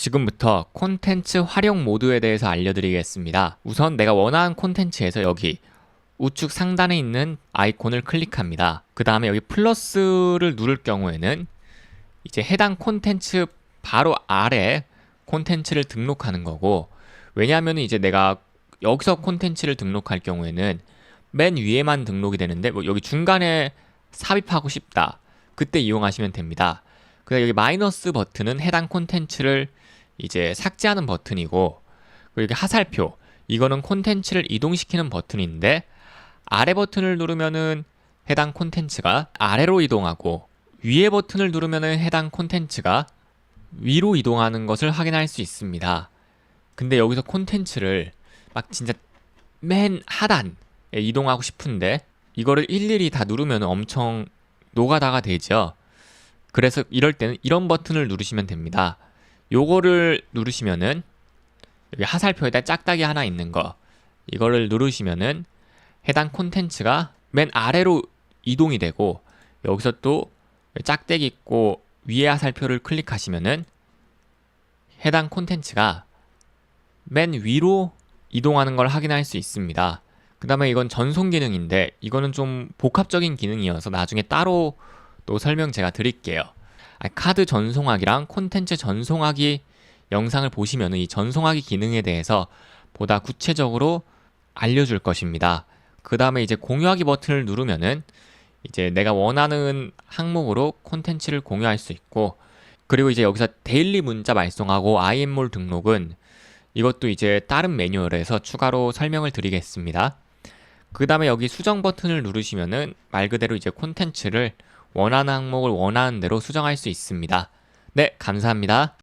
지금부터 콘텐츠 활용 모드에 대해서 알려드리겠습니다. 우선 내가 원하는 콘텐츠에서 여기 우측 상단에 있는 아이콘을 클릭합니다. 그 다음에 여기 플러스를 누를 경우에는 이제 해당 콘텐츠 바로 아래 콘텐츠를 등록하는 거고 왜냐하면 이제 내가 여기서 콘텐츠를 등록할 경우에는 맨 위에만 등록이 되는데 뭐 여기 중간에 삽입하고 싶다 그때 이용하시면 됩니다. 그다음 여기 마이너스 버튼은 해당 콘텐츠를 이제 삭제하는 버튼이고 그리고 여기 하살표 이거는 콘텐츠를 이동시키는 버튼인데 아래 버튼을 누르면은 해당 콘텐츠가 아래로 이동하고 위에 버튼을 누르면은 해당 콘텐츠가 위로 이동하는 것을 확인할 수 있습니다. 근데 여기서 콘텐츠를 막 진짜 맨 하단에 이동하고 싶은데 이거를 일일이 다 누르면 엄청 노가다가 되죠. 그래서 이럴 때는 이런 버튼을 누르시면 됩니다. 요거를 누르시면은 여기 하살표에다 짝딱이 하나 있는 거 이거를 누르시면은 해당 콘텐츠가 맨 아래로 이동이 되고 여기서 또 짝대기 있고 위에 하살표를 클릭하시면은 해당 콘텐츠가 맨 위로 이동하는 걸 확인할 수 있습니다. 그 다음에 이건 전송 기능인데 이거는 좀 복합적인 기능이어서 나중에 따로 또 설명 제가 드릴게요. 아, 카드 전송하기랑 콘텐츠 전송하기 영상을 보시면 이 전송하기 기능에 대해서 보다 구체적으로 알려줄 것입니다. 그 다음에 이제 공유하기 버튼을 누르면은 이제 내가 원하는 항목으로 콘텐츠를 공유할 수 있고 그리고 이제 여기서 데일리 문자 발송하고 IM몰 등록은 이것도 이제 다른 매뉴얼에서 추가로 설명을 드리겠습니다. 그 다음에 여기 수정 버튼을 누르시면은 말 그대로 이제 콘텐츠를 원하는 항목을 원하는 대로 수정할 수 있습니다. 네, 감사합니다.